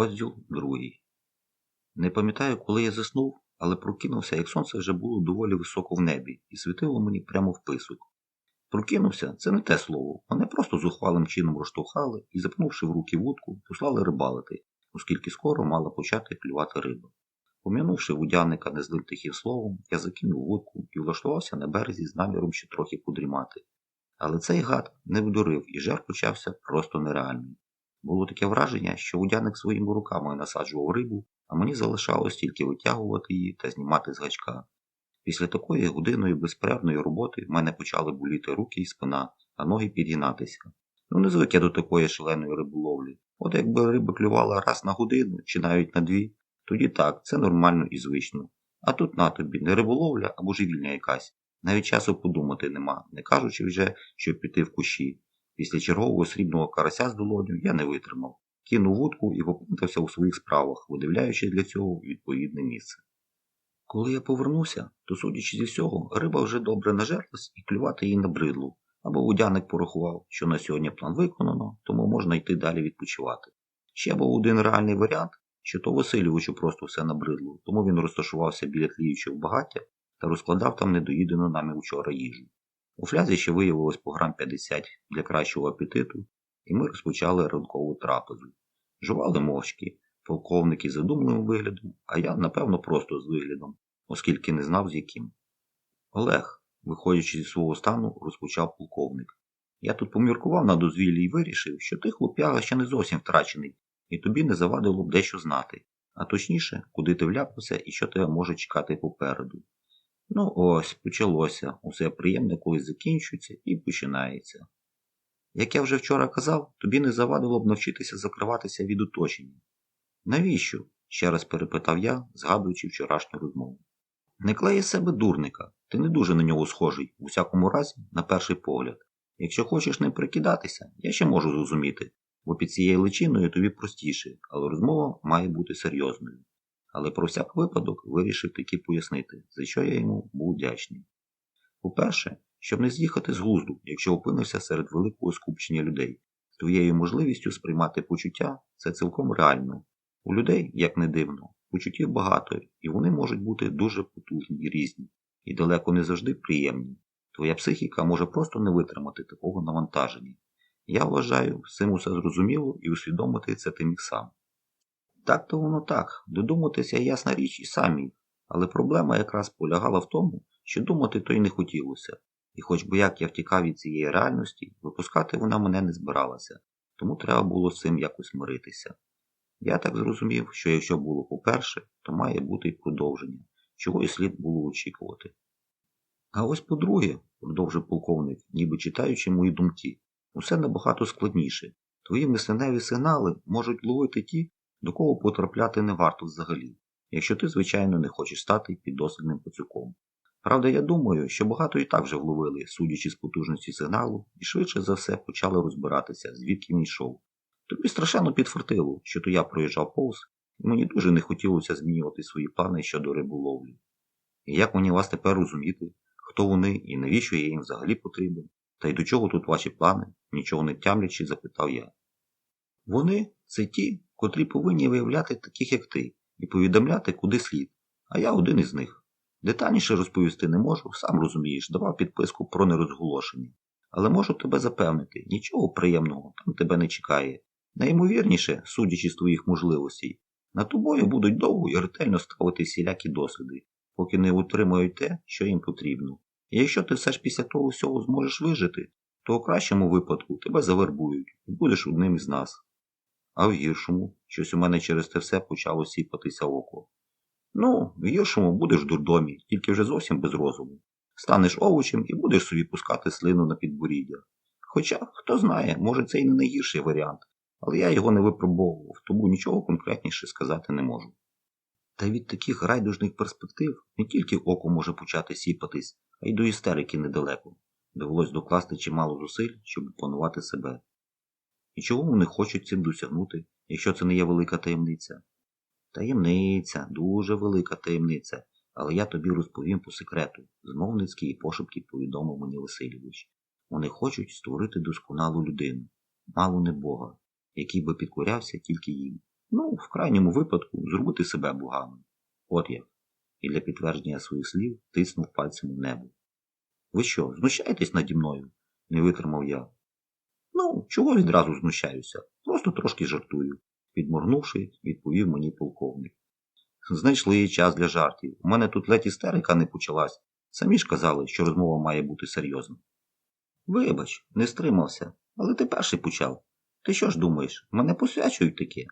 Розділ другий. Не пам'ятаю, коли я заснув, але прокинувся, як сонце вже було доволі високо в небі і світило мені прямо в писок. Прокинувся це не те слово. Мене просто зухвалим чином розштовхали і, запнувши в руки вудку, послали рибалити, оскільки скоро мала почати клювати риба. Пом'янувши вудяника незлим тихим словом, я закинув вудку і влаштувався на березі з наміром ще трохи подрімати. Але цей гад не вдурив, і жар почався просто нереальний. Було таке враження, що водяник своїми руками насаджував рибу, а мені залишалось тільки витягувати її та знімати з гачка. Після такої годинної безперервної роботи в мене почали боліти руки і спина, а ноги підгинатися. Ну не звик я до такої шаленої риболовлі. От якби риба клювала раз на годину чи навіть на дві, тоді так, це нормально і звично. А тут на тобі не риболовля а божевільня якась. Навіть часу подумати нема, не кажучи вже, щоб піти в кущі. Після чергового срібного карася з долоню я не витримав, кинув вудку і поплутався у своїх справах, видивляючи для цього відповідне місце. Коли я повернувся, то, судячи зі всього, риба вже добре нажерлась і клювати її набридло, або водяник порахував, що на сьогодні план виконано, тому можна йти далі відпочивати. Ще був один реальний варіант, що то Васильовичу просто все набридло, тому він розташувався біля тліючого багаття та розкладав там недоїдену нами вчора їжу. У флязі ще виявилось по грам 50 для кращого апетиту, і ми розпочали ранкову трапезу. Жували мовчки, полковник із задумливим виглядом, а я, напевно, просто з виглядом, оскільки не знав з яким. Олег, виходячи зі свого стану, розпочав полковник. Я тут поміркував на дозвіллі і вирішив, що ти хлоп'яга ще не зовсім втрачений, і тобі не завадило б дещо знати, а точніше, куди ти вляпався і що тебе може чекати попереду. Ну ось, почалося. Усе приємне колись закінчується і починається. Як я вже вчора казав, тобі не завадило б навчитися закриватися від оточення. Навіщо? ще раз перепитав я, згадуючи вчорашню розмову. Не клеї з себе дурника, ти не дуже на нього схожий, у всякому разі, на перший погляд. Якщо хочеш не прикидатися, я ще можу зрозуміти, бо під цією личиною тобі простіше, але розмова має бути серйозною але про всяк випадок вирішив таки пояснити, за що я йому був вдячний. По-перше, щоб не з'їхати з глузду, якщо опинився серед великого скупчення людей, твоєю можливістю сприймати почуття це цілком реально. У людей, як не дивно, почуттів багато, і вони можуть бути дуже потужні і різні, і далеко не завжди приємні. Твоя психіка може просто не витримати такого навантаження. Я вважаю, всім усе зрозуміло і усвідомити це ти міг сам. Так то воно так, додуматися ясна річ і самі, але проблема якраз полягала в тому, що думати то й не хотілося, і хоч би як я втікав від цієї реальності, випускати вона мене не збиралася, тому треба було з цим якось миритися. Я так зрозумів, що якщо було по-перше, то має бути й продовження, чого і слід було очікувати. А ось по-друге, продовжив полковник, ніби читаючи мої думки, усе набагато складніше. Твої мисленеві сигнали можуть ловити ті, до кого потрапляти не варто взагалі, якщо ти, звичайно, не хочеш стати піддослідним пацюком. Правда, я думаю, що багато і так вже вловили, судячи з потужності сигналу, і швидше за все почали розбиратися, звідки він йшов. Тобі страшенно підфартило, що то я проїжджав повз, і мені дуже не хотілося змінювати свої плани щодо риболовлі. І як мені вас тепер розуміти, хто вони і навіщо я їм взагалі потрібен? Та й до чого тут ваші плани, нічого не тямлячи, запитав я. Вони це ті, котрі повинні виявляти таких, як ти, і повідомляти, куди слід, а я один із них. Детальніше розповісти не можу, сам розумієш, давав підписку про нерозголошення. Але можу тебе запевнити, нічого приємного там тебе не чекає. Найімовірніше, судячи з твоїх можливостей, над тобою будуть довго і ретельно ставити всілякі досліди, поки не утримують те, що їм потрібно. І якщо ти все ж після того всього зможеш вижити, то у кращому випадку тебе завербують і будеш одним із нас а в гіршому, щось у мене через те все почало сіпатися око. Ну, в гіршому будеш в дурдомі, тільки вже зовсім без розуму. Станеш овочем і будеш собі пускати слину на підборіддя. Хоча, хто знає, може це і не найгірший варіант, але я його не випробовував, тому нічого конкретніше сказати не можу. Та від таких райдужних перспектив не тільки око може почати сіпатись, а й до істерики недалеко. Довелось докласти чимало зусиль, щоб опанувати себе. І чого вони хочуть цим досягнути, якщо це не є велика таємниця? Таємниця, дуже велика таємниця, але я тобі розповім по секрету, змовницькі і пошепки повідомив мені Васильович. Вони хочуть створити досконалу людину, мало не Бога, який би підкорявся тільки їм. Ну, в крайньому випадку, зробити себе богами. От як. І для підтвердження своїх слів тиснув пальцем у небо. Ви що, знущаєтесь наді мною? не витримав я. Ну, чого відразу знущаюся? Просто трошки жартую, підморгнувши, відповів мені полковник. Знайшли час для жартів. У мене тут ледь істерика не почалась. Самі ж казали, що розмова має бути серйозна. Вибач, не стримався, але ти перший почав. Ти що ж думаєш, мене посвячують таке?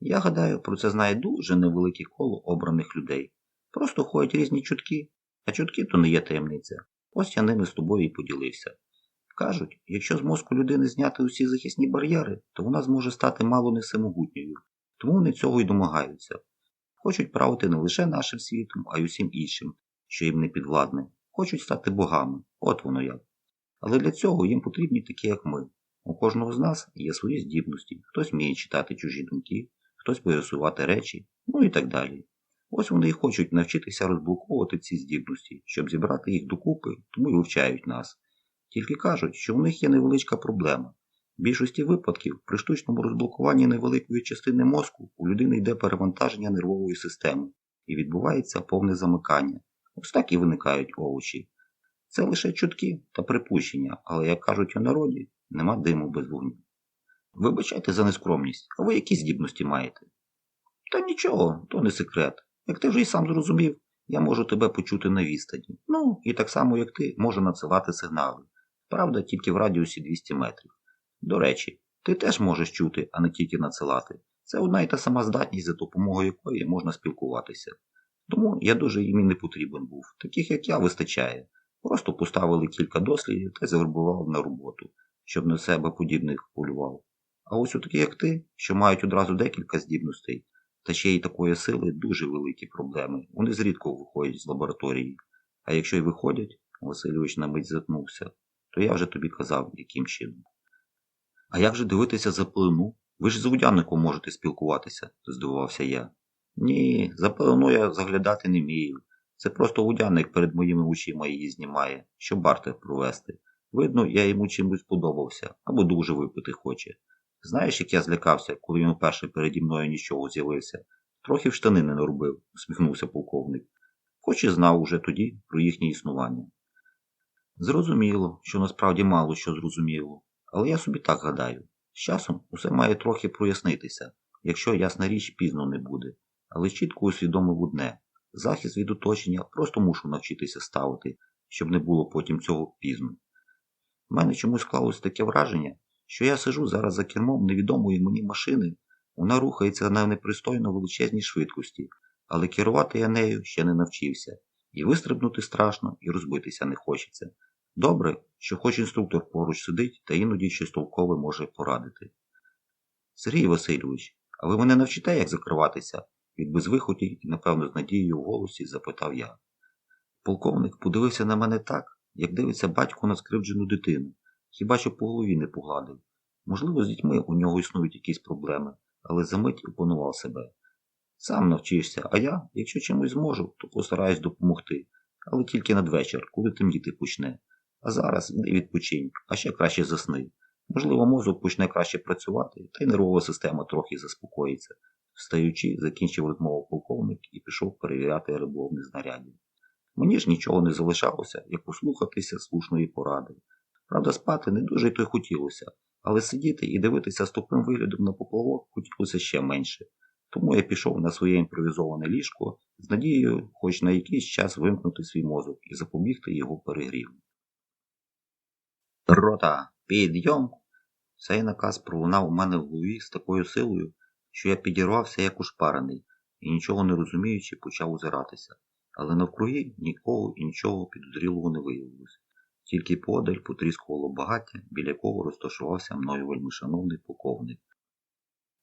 Я гадаю, про це знає дуже невелике коло обраних людей. Просто ходять різні чутки, а чутки то не є таємниця. Ось я ними з тобою і поділився. Кажуть, якщо з мозку людини зняти усі захисні бар'єри, то вона зможе стати мало не всемогутньою. Тому вони цього й домагаються. Хочуть правити не лише нашим світом, а й усім іншим, що їм не підвладне. Хочуть стати богами, от воно як. Але для цього їм потрібні такі, як ми. У кожного з нас є свої здібності, хтось вміє читати чужі думки, хтось пересувати речі, ну і так далі. Ось вони і хочуть навчитися розблоковувати ці здібності, щоб зібрати їх докупи, тому й вивчають нас. Тільки кажуть, що у них є невеличка проблема. В більшості випадків при штучному розблокуванні невеликої частини мозку у людини йде перевантаження нервової системи і відбувається повне замикання. Ось так і виникають овочі. Це лише чутки та припущення, але, як кажуть у народі, нема диму без вогню. Вибачайте за нескромність, а ви які здібності маєте? Та нічого, то не секрет. Як ти вже й сам зрозумів, я можу тебе почути на відстані. Ну, і так само, як ти, можу надсилати сигнали. Правда, тільки в радіусі 200 метрів. До речі, ти теж можеш чути, а не тільки надсилати. Це одна і та сама здатність, за допомогою якої можна спілкуватися. Тому я дуже їм і не потрібен був. Таких, як я, вистачає. Просто поставили кілька дослідів та завербував на роботу, щоб на себе подібних полював. А ось у такі, як ти, що мають одразу декілька здібностей, та ще й такої сили дуже великі проблеми. Вони зрідко виходять з лабораторії. А якщо й виходять, Васильович на мить затнувся, то я вже тобі казав, яким чином. А як же дивитися за пилину? Ви ж з водяником можете спілкуватися, здивувався я. Ні, за пилину я заглядати не вмію. Це просто водяник перед моїми очима її знімає, щоб бартер провести. Видно, я йому чимось подобався або дуже випити хоче. Знаєш, як я злякався, коли він вперше переді мною нічого з'явився? Трохи в штани не наробив, усміхнувся полковник, хоч і знав уже тоді про їхнє існування. Зрозуміло, що насправді мало що зрозуміло, але я собі так гадаю. З часом усе має трохи прояснитися, якщо ясна річ пізно не буде, але чітко усвідомив одне захист від оточення просто мушу навчитися ставити, щоб не було потім цього пізно. У мене чомусь склалось таке враження, що я сижу зараз за кермом невідомої мені машини, вона рухається на непристойно величезній швидкості, але керувати я нею ще не навчився, і вистрибнути страшно, і розбитися не хочеться. Добре, що хоч інструктор поруч сидить та іноді щось толкове може порадити. Сергій Васильович, а ви мене навчите, як закриватися? від безвиході і, напевно, з надією в голосі запитав я. Полковник подивився на мене так, як дивиться батько на скривджену дитину, хіба що по голові не погладив. Можливо, з дітьми у нього існують якісь проблеми, але за мить опанував себе. Сам навчишся, а я, якщо чимось зможу, то постараюсь допомогти, але тільки надвечір, коли темніти почне. А зараз відпочинь, а ще краще засни. Можливо, мозок почне краще працювати, та й нервова система трохи заспокоїться. Встаючи, закінчив розмову полковник і пішов перевіряти риболовних знарядів. Мені ж нічого не залишалося, як послухатися слушної поради. Правда, спати не дуже й то й хотілося, але сидіти і дивитися з тупим виглядом на поплавок хотілося ще менше. Тому я пішов на своє імпровізоване ліжко з надією хоч на якийсь час вимкнути свій мозок і запобігти його перегріву. Рота, підйом! Цей наказ пролунав у мене в голові з такою силою, що я підірвався як ушпарений і, нічого не розуміючи, почав озиратися. Але навкруги нікого і нічого підозрілого не виявилося. Тільки подаль потріскувало багаття, біля якого розташувався мною вельмишановний полковник.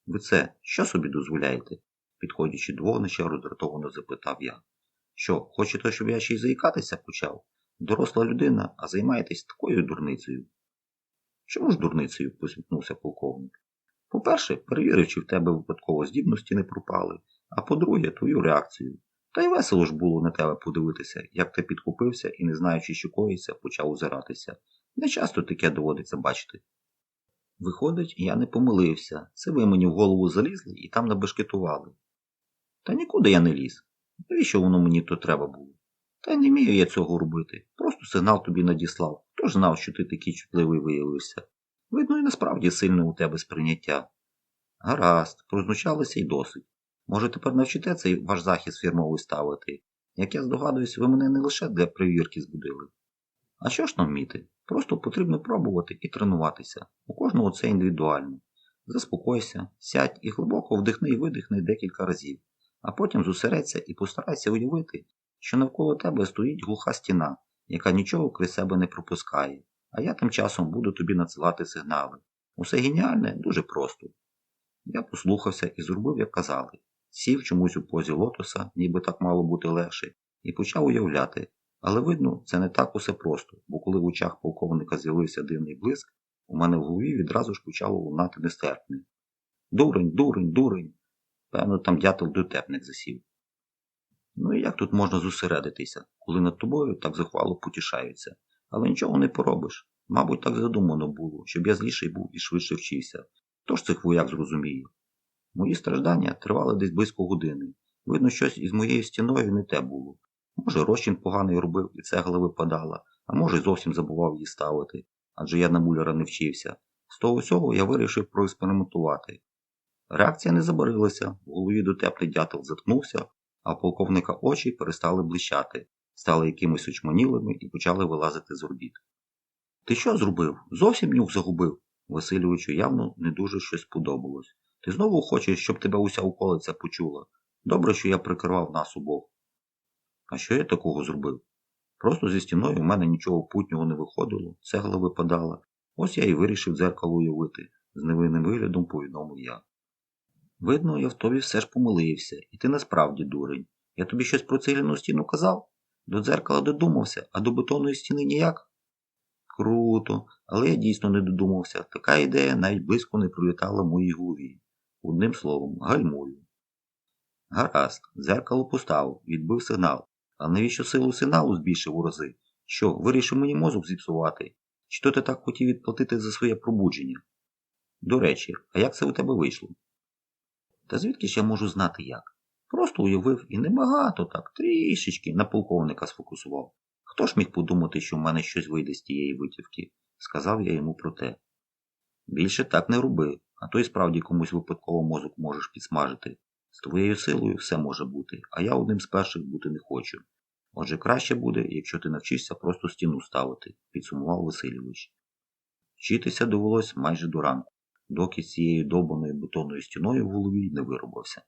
Ви це що собі дозволяєте? підходячи до роздратовано запитав я. Що, хочете, щоб я ще й заїкатися почав? Доросла людина, а займаєтесь такою дурницею. Чому ж дурницею? посміхнувся полковник. По-перше, перевірив, чи в тебе випадково здібності не пропали, а по-друге, твою реакцію. Та й весело ж було на тебе подивитися, як ти підкупився і, не знаючи, що коїться, почав озиратися. Не часто таке доводиться бачити. Виходить, я не помилився. Це ви мені в голову залізли і там набешкетували. Та нікуди я не ліз. Навіщо воно мені то треба було? Та й не вмію я цього робити. Просто сигнал тобі надіслав. Хто ж знав, що ти такий чутливий виявився? Видно, і насправді сильне у тебе сприйняття. Гаразд, прознучалися й досить. Може, тепер навчите цей ваш захист фірмовий ставити? Як я здогадуюсь, ви мене не лише для перевірки збудили. А що ж нам вміти? Просто потрібно пробувати і тренуватися. У кожного це індивідуально. Заспокойся, сядь і глибоко вдихни і видихни декілька разів, а потім зосередься і постарайся уявити, що навколо тебе стоїть глуха стіна, яка нічого крізь себе не пропускає, а я тим часом буду тобі надсилати сигнали. Усе геніальне дуже просто. Я послухався і зробив, як казали. Сів чомусь у позі лотоса, ніби так мало бути легше, і почав уявляти. Але видно, це не так усе просто, бо коли в очах полковника з'явився дивний блиск, у мене в голові відразу ж почало лунати нестерпне. Дурень, дурень, дурень. Певно, там дятел дотепник засів. Ну і як тут можна зосередитися, коли над тобою так захвало потішаються, але нічого не поробиш. Мабуть, так задумано було, щоб я зліший був і швидше вчився. Хто ж цих вояк зрозуміє? Мої страждання тривали десь близько години. Видно, щось із моєю стіною не те було. Може, розчин поганий робив і цегла випадала, а може, зовсім забував її ставити, адже я на муляра не вчився. З того всього я вирішив проекспериментувати. Реакція не забарилася, в голові дотеплий дятел заткнувся, а полковника очі перестали блищати, стали якимось очманілими і почали вилазити з орбіт. Ти що зробив? Зовсім нюх загубив? Васильовичу явно не дуже щось сподобалось. Ти знову хочеш, щоб тебе уся околиця почула. Добре, що я прикривав нас обох. А що я такого зробив? Просто зі стіною у мене нічого путнього не виходило, цегла випадала. Ось я і вирішив дзеркало уявити, з невинним виглядом повідомив я. Видно, я в тобі все ж помилився, і ти насправді дурень. Я тобі щось про цегляну стіну казав? До дзеркала додумався, а до бетонної стіни ніяк? Круто, але я дійсно не додумався. Така ідея навіть близько не пролітала моїй голові. Одним словом, гальмую. Гаразд, дзеркало поставив, відбив сигнал. А навіщо силу сигналу збільшив у рази? Що, вирішив мені мозок зіпсувати? Чи то ти так хотів відплатити за своє пробудження? До речі, а як це у тебе вийшло? Та звідки ж я можу знати як? Просто уявив і небагато так, трішечки на полковника сфокусував. Хто ж міг подумати, що в мене щось вийде з тієї витівки? сказав я йому про те. Більше так не роби, а то й справді комусь випадково мозок можеш підсмажити. З твоєю силою все може бути, а я одним з перших бути не хочу. Отже, краще буде, якщо ти навчишся просто стіну ставити, підсумував Васильович. Вчитися довелось майже до ранку, доки цією довбаною бетонною стіною в голові не виробився.